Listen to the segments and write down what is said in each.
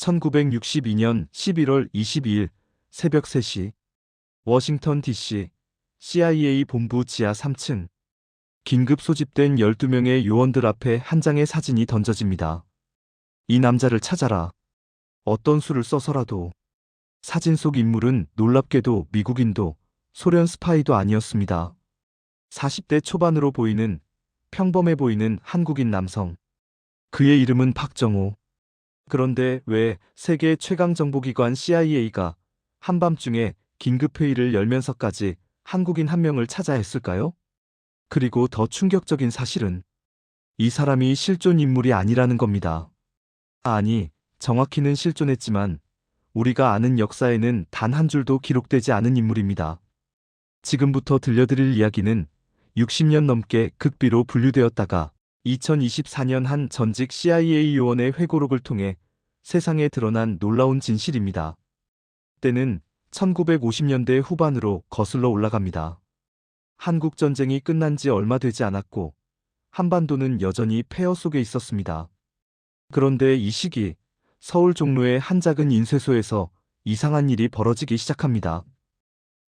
1962년 11월 22일 새벽 3시 워싱턴 DC CIA 본부 지하 3층 긴급 소집된 12명의 요원들 앞에 한 장의 사진이 던져집니다. 이 남자를 찾아라. 어떤 수를 써서라도. 사진 속 인물은 놀랍게도 미국인도 소련 스파이도 아니었습니다. 40대 초반으로 보이는 평범해 보이는 한국인 남성. 그의 이름은 박정호. 그런데 왜 세계 최강 정보기관 CIA가 한밤중에 긴급회의를 열면서까지 한국인 한 명을 찾아 했을까요? 그리고 더 충격적인 사실은 이 사람이 실존 인물이 아니라는 겁니다. 아니, 정확히는 실존했지만 우리가 아는 역사에는 단 한 줄도 기록되지 않은 인물입니다. 지금부터 들려드릴 이야기는 60년 넘게 극비로 분류되었다가 2024년 한 전직 CIA 요원의 회고록을 통해 세상에 드러난 놀라운 진실입니다. 때는 1950년대 후반으로 거슬러 올라갑니다. 한국 전쟁이 끝난 지 얼마 되지 않았고 한반도는 여전히 폐허 속에 있었습니다. 그런데 이 시기 서울 종로의 한 작은 인쇄소에서 이상한 일이 벌어지기 시작합니다.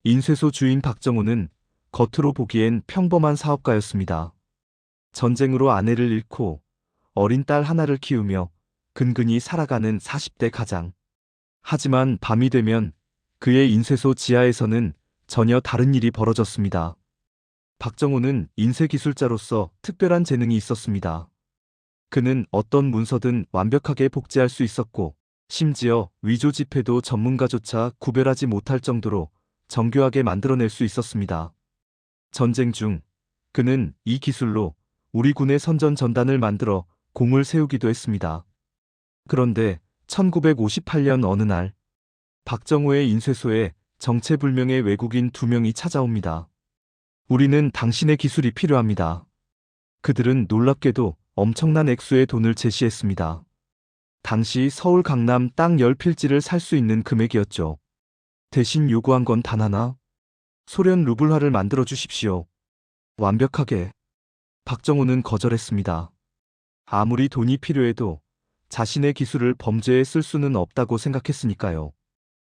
인쇄소 주인 박정호는 겉으로 보기엔 평범한 사업가였습니다. 전쟁으로 아내를 잃고 어린 딸 하나를 키우며 근근히 살아가는 40대 가장. 하지만 밤이 되면 그의 인쇄소 지하에서는 전혀 다른 일이 벌어졌습니다. 박정호는 인쇄 기술자로서 특별한 재능이 있었습니다. 그는 어떤 문서든 완벽하게 복제할 수 있었고, 심지어 위조 지폐도 전문가조차 구별하지 못할 정도로 정교하게 만들어낼 수 있었습니다. 전쟁 중 그는 이 기술로 우리 군의 선전 전단을 만들어 공을 세우기도 했습니다. 그런데 1958년 어느 날 박정호의 인쇄소에 정체불명의 외국인 두 명이 찾아옵니다. 우리는 당신의 기술이 필요합니다. 그들은 놀랍게도 엄청난 액수의 돈을 제시했습니다. 당시 서울 강남 땅 10필지를 살 수 있는 금액이었죠. 대신 요구한 건 단 하나. 소련 루블화를 만들어 주십시오. 완벽하게. 박정호는 거절했습니다. 아무리 돈이 필요해도 자신의 기술을 범죄에 쓸 수는 없다고 생각했으니까요.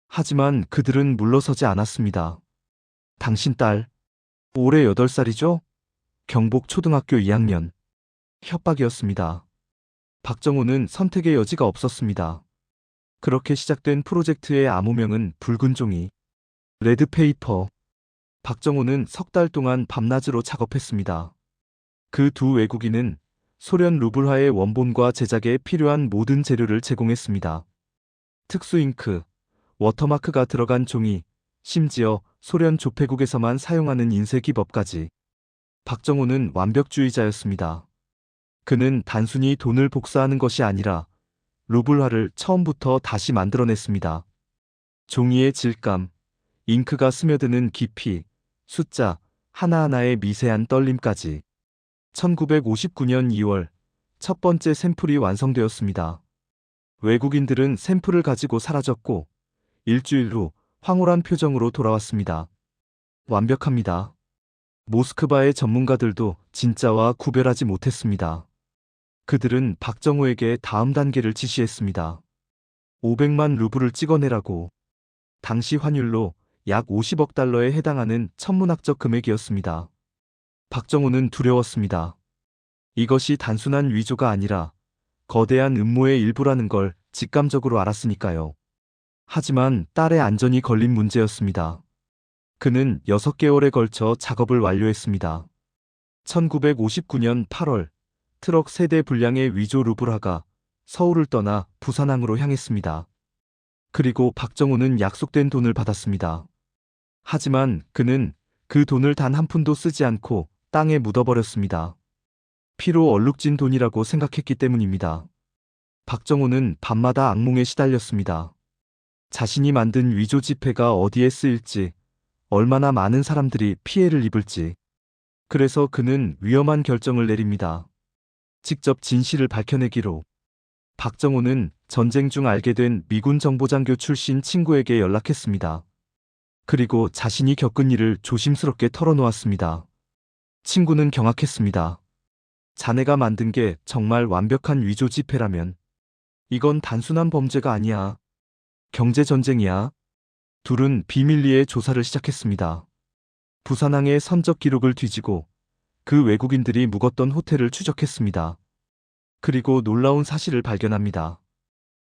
하지만 그들은 물러서지 않았습니다. 당신 딸, 올해 8살이죠? 경복 초등학교 2학년. 협박이었습니다. 박정호는 선택의 여지가 없었습니다. 그렇게 시작된 프로젝트의 암호명은 붉은 종이, 레드페이퍼. 박정호는 석 달 동안 밤낮으로 작업했습니다. 그 두 외국인은 소련 루블화의 원본과 제작에 필요한 모든 재료를 제공했습니다. 특수 잉크, 워터마크가 들어간 종이, 심지어 소련 조폐국에서만 사용하는 인쇄 기법까지. 박정호는 완벽주의자였습니다. 그는 단순히 돈을 복사하는 것이 아니라 루블화를 처음부터 다시 만들어냈습니다. 종이의 질감, 잉크가 스며드는 깊이, 숫자, 하나하나의 미세한 떨림까지. 1959년 2월 첫 번째 샘플이 완성되었습니다. 외국인들은 샘플을 가지고 사라졌고 일주일 후 황홀한 표정으로 돌아왔습니다. 완벽합니다. 모스크바의 전문가들도 진짜와 구별하지 못했습니다. 그들은 박정호에게 다음 단계를 지시했습니다. 500만 루블을 찍어내라고. 당시 환율로 약 50억 달러에 해당하는 천문학적 금액이었습니다. 박정호는 두려웠습니다. 이것이 단순한 위조가 아니라 거대한 음모의 일부라는 걸 직감적으로 알았으니까요. 하지만 딸의 안전이 걸린 문제였습니다. 그는 6개월에 걸쳐 작업을 완료했습니다. 1959년 8월 트럭 세대 분량의 위조 루브라가 서울을 떠나 부산항으로 향했습니다. 그리고 박정호는 약속된 돈을 받았습니다. 하지만 그는 그 돈을 단 한 푼도 쓰지 않고 땅에 묻어버렸습니다. 피로 얼룩진 돈이라고 생각했기 때문입니다. 박정호는 밤마다 악몽에 시달렸습니다. 자신이 만든 위조 지폐가 어디에 쓰일지, 얼마나 많은 사람들이 피해를 입을지. 그래서 그는 위험한 결정을 내립니다. 직접 진실을 밝혀내기로. 박정호는 전쟁 중 알게 된 미군 정보장교 출신 친구에게 연락했습니다. 그리고 자신이 겪은 일을 조심스럽게 털어놓았습니다. 친구는 경악했습니다. 자네가 만든 게 정말 완벽한 위조 지폐라면 이건 단순한 범죄가 아니야. 경제전쟁이야. 둘은 비밀리에 조사를 시작했습니다. 부산항의 선적 기록을 뒤지고 그 외국인들이 묵었던 호텔을 추적했습니다. 그리고 놀라운 사실을 발견합니다.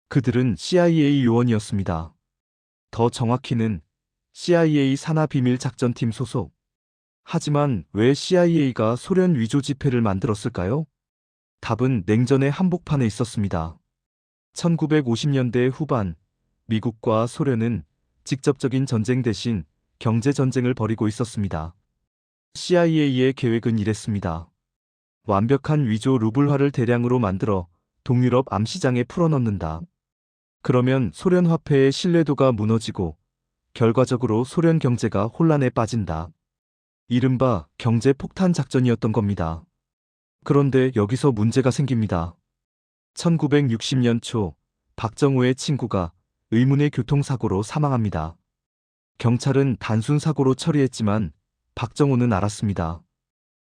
그들은 CIA 요원이었습니다. 더 정확히는 CIA 산하 비밀 작전팀 소속. 하지만 왜 CIA가 소련 위조 지폐를 만들었을까요? 답은 냉전의 한복판에 있었습니다. 1950년대 후반, 미국과 소련은 직접적인 전쟁 대신 경제 전쟁을 벌이고 있었습니다. CIA의 계획은 이랬습니다. 완벽한 위조 루블화를 대량으로 만들어 동유럽 암시장에 풀어넣는다. 그러면 소련 화폐의 신뢰도가 무너지고 결과적으로 소련 경제가 혼란에 빠진다. 이른바 경제 폭탄 작전이었던 겁니다. 그런데 여기서 문제가 생깁니다. 1960년 초 박정호의 친구가 의문의 교통사고로 사망합니다. 경찰은 단순 사고로 처리했지만 박정호는 알았습니다.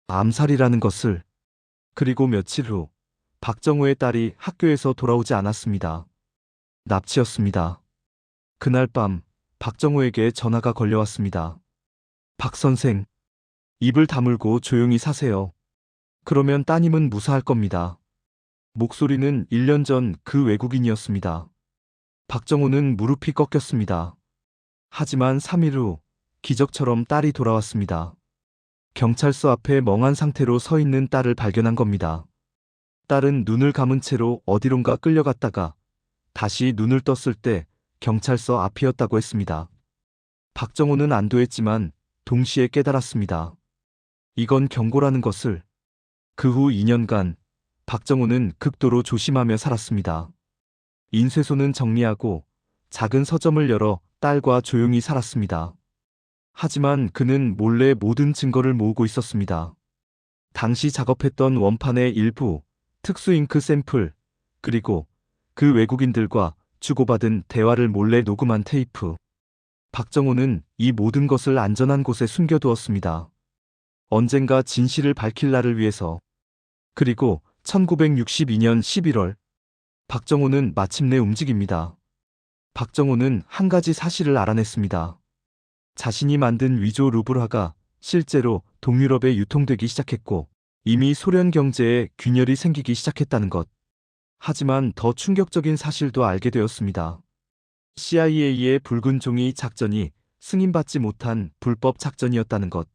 암살이라는 것을. 그리고 며칠 후 박정호의 딸이 학교에서 돌아오지 않았습니다. 납치였습니다. 그날 밤 박정호에게 전화가 걸려왔습니다. 박 선생, 입을 다물고 조용히 사세요. 그러면 따님은 무사할 겁니다. 목소리는 1년 전 그 외국인이었습니다. 박정호는 무릎이 꺾였습니다. 하지만 3일 후 기적처럼 딸이 돌아왔습니다. 경찰서 앞에 멍한 상태로 서 있는 딸을 발견한 겁니다. 딸은 눈을 감은 채로 어디론가 끌려갔다가 다시 눈을 떴을 때 경찰서 앞이었다고 했습니다. 박정호는 안도했지만 동시에 깨달았습니다. 이건 경고라는 것을. 그 후 2년간 박정호는 극도로 조심하며 살았습니다. 인쇄소는 정리하고 작은 서점을 열어 딸과 조용히 살았습니다. 하지만 그는 몰래 모든 증거를 모으고 있었습니다. 당시 작업했던 원판의 일부, 특수 잉크 샘플, 그리고 그 외국인들과 주고받은 대화를 몰래 녹음한 테이프. 박정호는 이 모든 것을 안전한 곳에 숨겨두었습니다. 언젠가 진실을 밝힐 날을 위해서. 그리고 1962년 11월, 박정호는 마침내 움직입니다. 박정호는 한 가지 사실을 알아냈습니다. 자신이 만든 위조 루블화가 실제로 동유럽에 유통되기 시작했고 이미 소련 경제에 균열이 생기기 시작했다는 것. 하지만 더 충격적인 사실도 알게 되었습니다. CIA의 붉은 종이 작전이 승인받지 못한 불법 작전이었다는 것.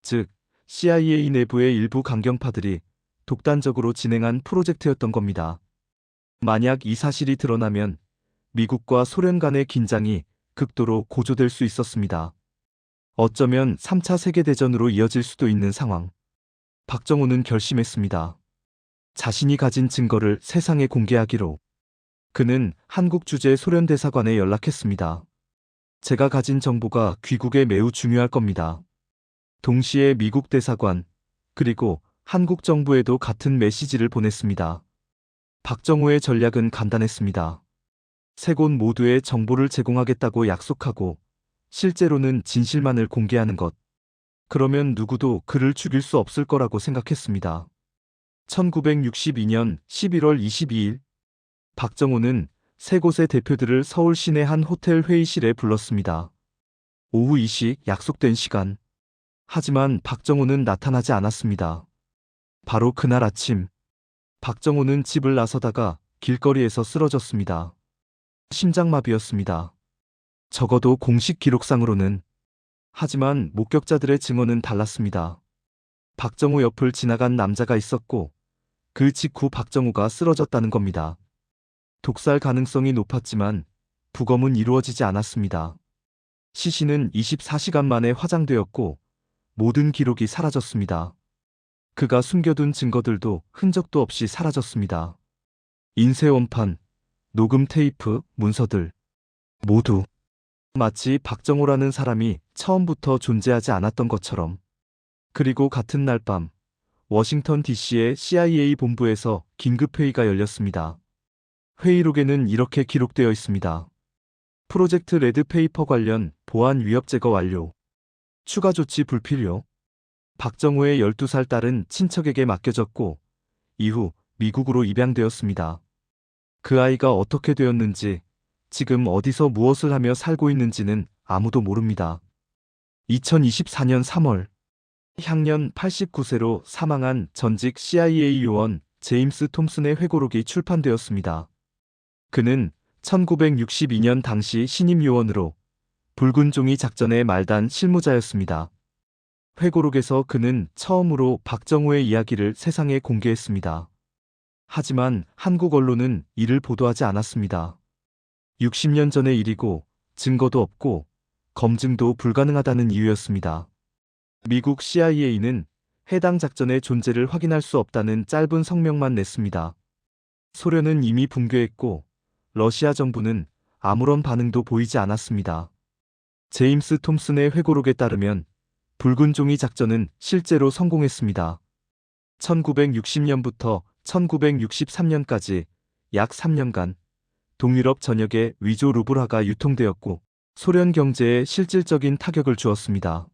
즉, CIA 내부의 일부 강경파들이 독단적으로 진행한 프로젝트였던 겁니다. 만약 이 사실이 드러나면 미국과 소련 간의 긴장이 극도로 고조될 수 있었습니다. 어쩌면 3차 세계대전으로 이어질 수도 있는 상황. 박정호는 결심했습니다. 자신이 가진 증거를 세상에 공개하기로. 그는 한국 주재 소련 대사관에 연락했습니다. 제가 가진 정보가 귀국에 매우 중요할 겁니다. 동시에 미국 대사관, 그리고 한국 정부에도 같은 메시지를 보냈습니다. 박정호의 전략은 간단했습니다. 세 곳 모두에 정보를 제공하겠다고 약속하고 실제로는 진실만을 공개하는 것. 그러면 누구도 그를 죽일 수 없을 거라고 생각했습니다. 1962년 11월 22일 박정호는 세 곳의 대표들을 서울 시내 한 호텔 회의실에 불렀습니다. 오후 2시 약속된 시간. 하지만 박정호는 나타나지 않았습니다. 바로 그날 아침 박정호는 집을 나서다가 길거리에서 쓰러졌습니다. 심장마비였습니다. 적어도 공식 기록상으로는 하지만 목격자들의 증언은 달랐습니다. 박정호 옆을 지나간 남자가 있었고 그 직후 박정호가 쓰러졌다는 겁니다. 독살 가능성이 높았지만 부검은 이루어지지 않았습니다. 시신은 24시간 만에 화장되었고 모든 기록이 사라졌습니다. 그가 숨겨둔 증거들도 흔적도 없이 사라졌습니다. 인쇄원판, 녹음 테이프, 문서들 모두 마치 박정호라는 사람이 처음부터 존재하지 않았던 것처럼. 그리고 같은 날 밤 워싱턴 DC의 CIA 본부에서 긴급회의가 열렸습니다. 회의록에는 이렇게 기록되어 있습니다. 프로젝트 레드페이퍼 관련 보안 위협 제거 완료. 추가 조치 불필요. 박정호의 12살 딸은 친척에게 맡겨졌고 이후 미국으로 입양되었습니다. 그 아이가 어떻게 되었는지, 지금 어디서 무엇을 하며 살고 있는지는 아무도 모릅니다. 2024년 3월, 향년 89세로 사망한 전직 CIA 요원 제임스 톰슨의 회고록이 출판되었습니다. 그는 1962년 당시 신임 요원으로 붉은 종이 작전의 말단 실무자였습니다. 회고록에서 그는 처음으로 박정호의 이야기를 세상에 공개했습니다. 하지만 한국 언론은 이를 보도하지 않았습니다. 60년 전의 일이고 증거도 없고 검증도 불가능하다는 이유였습니다. 미국 CIA는 해당 작전의 존재를 확인할 수 없다는 짧은 성명만 냈습니다. 소련은 이미 붕괴했고 러시아 정부는 아무런 반응도 보이지 않았습니다. 제임스 톰슨의 회고록에 따르면 붉은 종이 작전은 실제로 성공했습니다. 1960년부터 1963년까지 약 3년간 동유럽 전역에 위조 루블화가 유통되었고 소련 경제에 실질적인 타격을 주었습니다.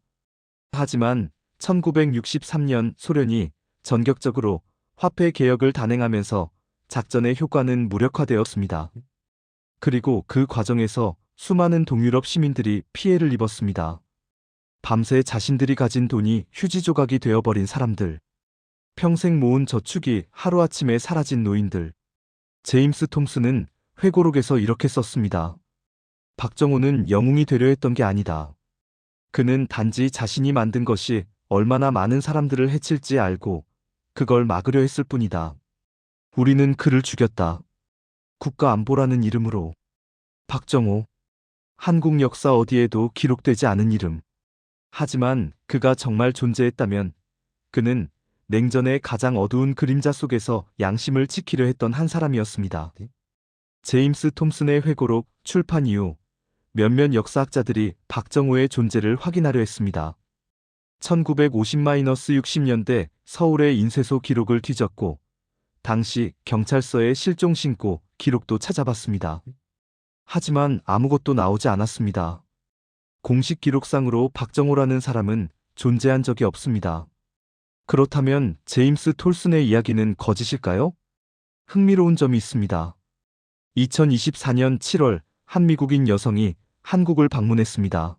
하지만 1963년 소련이 전격적으로 화폐 개혁을 단행하면서 작전의 효과는 무력화되었습니다. 그리고 그 과정에서 수많은 동유럽 시민들이 피해를 입었습니다. 밤새 자신들이 가진 돈이 휴지 조각이 되어버린 사람들. 평생 모은 저축이 하루아침에 사라진 노인들. 제임스 톰슨은 회고록에서 이렇게 썼습니다. 박정호는 영웅이 되려 했던 게 아니다. 그는 단지 자신이 만든 것이 얼마나 많은 사람들을 해칠지 알고 그걸 막으려 했을 뿐이다. 우리는 그를 죽였다. 국가 안보라는 이름으로. 박정호. 한국 역사 어디에도 기록되지 않은 이름. 하지만 그가 정말 존재했다면 그는 냉전의 가장 어두운 그림자 속에서 양심을 지키려 했던 한 사람이었습니다. 제임스 톰슨의 회고록 출판 이후 몇몇 역사학자들이 박정호의 존재를 확인하려 했습니다. 1950-60년대 서울의 인쇄소 기록을 뒤졌고 당시 경찰서의 실종 신고 기록도 찾아봤습니다. 하지만 아무것도 나오지 않았습니다. 공식 기록상으로 박정호라는 사람은 존재한 적이 없습니다. 그렇다면 제임스 톨슨의 이야기는 거짓일까요? 흥미로운 점이 있습니다. 2024년 7월 한 미국인 여성이 한국을 방문했습니다.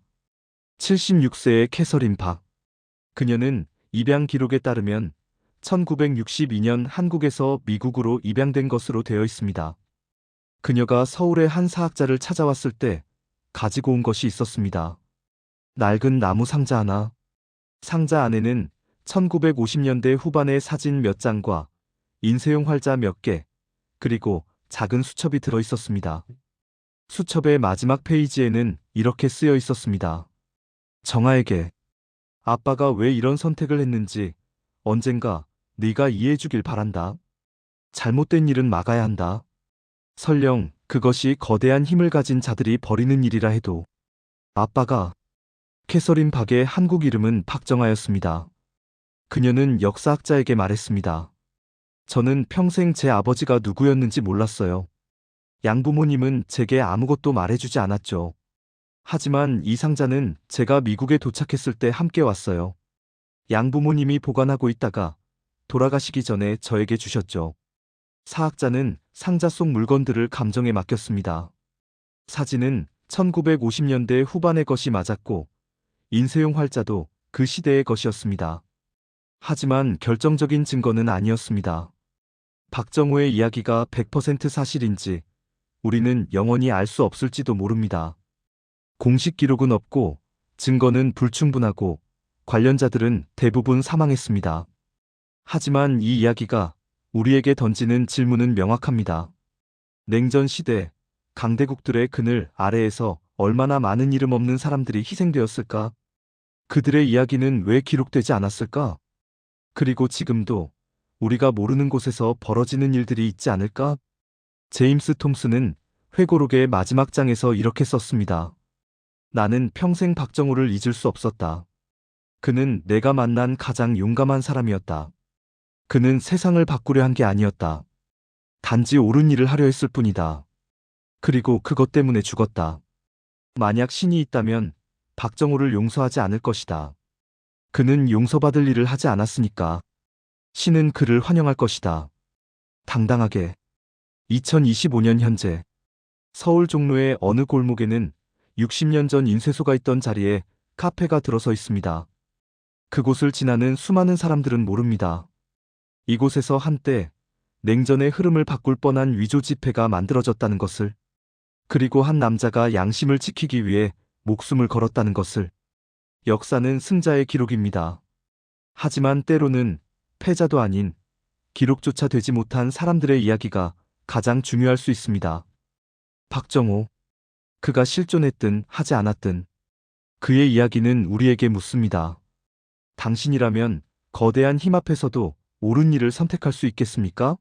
76세의 캐서린 박. 그녀는 입양 기록에 따르면 1962년 한국에서 미국으로 입양된 것으로 되어 있습니다. 그녀가 서울의 한 사학자를 찾아왔을 때 가지고 온 것이 있었습니다. 낡은 나무 상자 하나. 상자 안에는 1950년대 후반의 사진 몇 장과 인쇄용 활자 몇 개, 그리고 작은 수첩이 들어 있었습니다. 수첩의 마지막 페이지에는 이렇게 쓰여 있었습니다. 정아에게 아빠가 왜 이런 선택을 했는지 언젠가 네가 이해해 주길 바란다. 잘못된 일은 막아야 한다. 설령 그것이 거대한 힘을 가진 자들이 벌이는 일이라 해도 아빠가 캐서린 박의 한국 이름은 박정아였습니다. 그녀는 역사학자에게 말했습니다. 저는 평생 제 아버지가 누구였는지 몰랐어요. 양부모님은 제게 아무것도 말해주지 않았죠. 하지만 이 상자는 제가 미국에 도착했을 때 함께 왔어요. 양부모님이 보관하고 있다가 돌아가시기 전에 저에게 주셨죠. 사학자는 상자 속 물건들을 감정에 맡겼습니다. 사진은 1950년대 후반의 것이 맞았고 인쇄용 활자도 그 시대의 것이었습니다. 하지만 결정적인 증거는 아니었습니다. 박정호의 이야기가 100% 사실인지 우리는 영원히 알 수 없을지도 모릅니다. 공식 기록은 없고 증거는 불충분하고 관련자들은 대부분 사망했습니다. 하지만 이 이야기가 우리에게 던지는 질문은 명확합니다. 냉전 시대 강대국들의 그늘 아래에서 얼마나 많은 이름 없는 사람들이 희생되었을까? 그들의 이야기는 왜 기록되지 않았을까? 그리고 지금도 우리가 모르는 곳에서 벌어지는 일들이 있지 않을까? 제임스 톰슨은 회고록의 마지막 장에서 이렇게 썼습니다. 나는 평생 박정호를 잊을 수 없었다. 그는 내가 만난 가장 용감한 사람이었다. 그는 세상을 바꾸려 한 게 아니었다. 단지 옳은 일을 하려 했을 뿐이다. 그리고 그것 때문에 죽었다. 만약 신이 있다면 박정호를 용서하지 않을 것이다. 그는 용서받을 일을 하지 않았으니까. 신은 그를 환영할 것이다. 당당하게. 2025년 현재 서울 종로의 어느 골목에는 60년 전 인쇄소가 있던 자리에 카페가 들어서 있습니다. 그곳을 지나는 수많은 사람들은 모릅니다. 이곳에서 한때 냉전의 흐름을 바꿀 뻔한 위조 지폐가 만들어졌다는 것을, 그리고 한 남자가 양심을 지키기 위해 목숨을 걸었다는 것을. 역사는 승자의 기록입니다. 하지만 때로는 패자도 아닌 기록조차 되지 못한 사람들의 이야기가 가장 중요할 수 있습니다. 박정호. 그가 실존했든 하지 않았든 그의 이야기는 우리에게 묻습니다. 당신이라면 거대한 힘 앞에서도 옳은 일을 선택할 수 있겠습니까?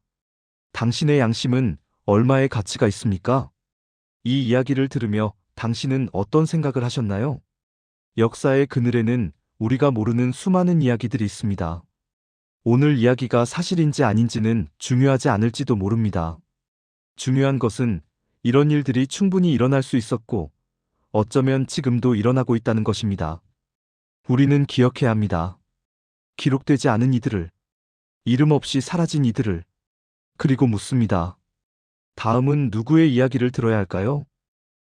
당신의 양심은 얼마의 가치가 있습니까? 이 이야기를 들으며 당신은 어떤 생각을 하셨나요? 역사의 그늘에는 우리가 모르는 수많은 이야기들이 있습니다. 오늘 이야기가 사실인지 아닌지는 중요하지 않을지도 모릅니다. 중요한 것은 이런 일들이 충분히 일어날 수 있었고, 어쩌면 지금도 일어나고 있다는 것입니다. 우리는 기억해야 합니다. 기록되지 않은 이들을, 이름 없이 사라진 이들을, 그리고 묻습니다. 다음은 누구의 이야기를 들어야 할까요?